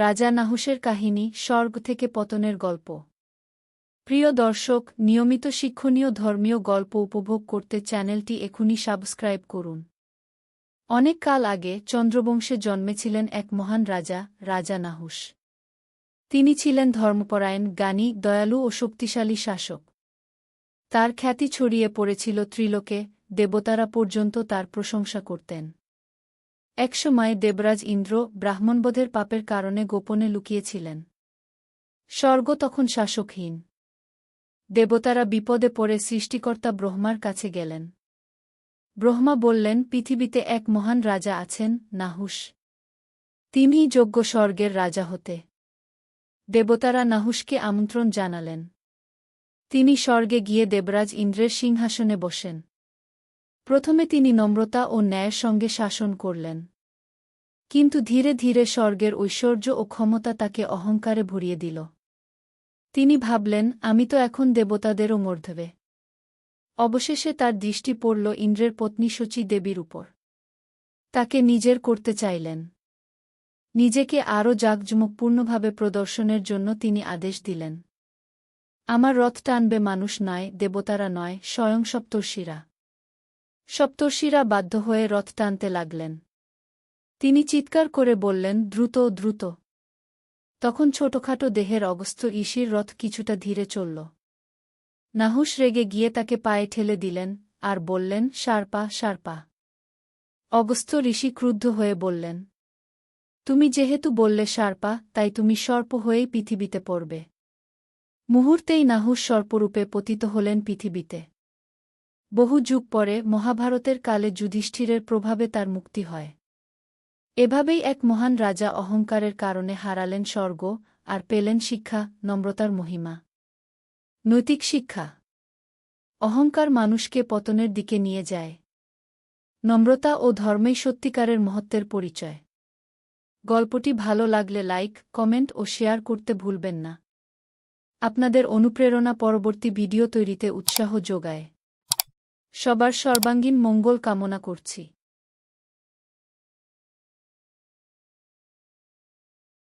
রাজা নাহুসের কাহিনী, স্বর্গ থেকে পতনের গল্প। প্রিয় দর্শক, নিয়মিত শিক্ষণীয় ধর্মীয় গল্প উপভোগ করতে চ্যানেলটি এখনই সাবস্ক্রাইব করুন। অনেক কাল আগে চন্দ্রবংশে জন্মেছিলেন এক মহান রাজা রাজা নাহুস তিনি ছিলেন ধর্মপরায়ণ, জ্ঞানী, দয়ালু ও শক্তিশালী শাসক। তার খ্যাতি ছড়িয়ে পড়েছিল ত্রিলোকে, দেবতারা পর্যন্ত তার প্রশংসা করতেন। একসময় দেবরাজ ইন্দ্র ব্রাহ্মণবোধের পাপের কারণে গোপনে লুকিয়েছিলেন। স্বর্গ তখন শাসকহীন। দেবতারা বিপদে পড়ে সৃষ্টিকর্তা ব্রহ্মার কাছে গেলেন। ব্রহ্মা বললেন, পৃথিবীতে এক মহান রাজা আছেন নাহুস তিনিই যোগ্য স্বর্গের রাজা হতে। দেবতারা নাহুসকে আমন্ত্রণ জানালেন। তিনি স্বর্গে গিয়ে দেবরাজ ইন্দ্রের সিংহাসনে বসেন। প্রথমে তিনি নম্রতা ও ন্যায়ের সঙ্গে শাসন করলেন। কিন্তু ধীরে ধীরে স্বর্গের ঐশ্বর্য ও ক্ষমতা তাকে অহংকারে ভরিয়ে দিল। তিনি ভাবলেন, আমি তো এখন দেবতাদেরও মর্ধবে। অবশেষে তার দৃষ্টি পড়ল ইন্দ্রের পত্নী শচী দেবীর উপর। তাকে নিজের করতে চাইলেন। নিজেকে আরও জাঁকজমকপূর্ণভাবে প্রদর্শনের জন্য তিনি আদেশ দিলেন। আমার রথ টানবে মানুষ নয়, দেবতারা নয়, স্বয়ং সপ্তর্ষিরা। সপ্তর্ষিরা বাধ্য হয়ে রথ টানতে লাগলেন। তিনি চিৎকার করে বললেন, দ্রুত দ্রুত। তখন ছোটখাটো দেহের অগস্থ ঈশির রথ কিছুটা ধীরে চলল। নাহুস রেগে গিয়ে তাকে পায়ে ঠেলে দিলেন আর বললেন, সারপা সারপা। অগস্ত ঋষি ক্রুদ্ধ হয়ে বললেন, তুমি যেহেতু বললে সারপা, তাই তুমি সর্প হয়েই পৃথিবীতে পড়বে। মুহূর্তেই নাহুস সর্পরূপে পতিত হলেন পৃথিবীতে। বহু যুগ পরে মহাভারতের কালে যুধিষ্ঠিরের প্রভাবে তার মুক্তি হয়। এভাবেই এক মহান রাজা অহংকারের কারণে হারালেন স্বর্গ আর পেলেন শিক্ষা, নম্রতার মহিমা। নৈতিক শিক্ষা। অহংকার মানুষকে পতনের দিকে নিয়ে যায়। নম্রতা ও ধর্মেই সত্যিকারের মহত্বের পরিচয়। গল্পটি ভালো লাগলে লাইক, কমেন্ট ও শেয়ার করতে ভুলবেন না। আপনাদের অনুপ্রেরণা পরবর্তী ভিডিও তৈরিতে উৎসাহ যোগায়। সবার সর্বাঙ্গীন মঙ্গল কামনা করছি।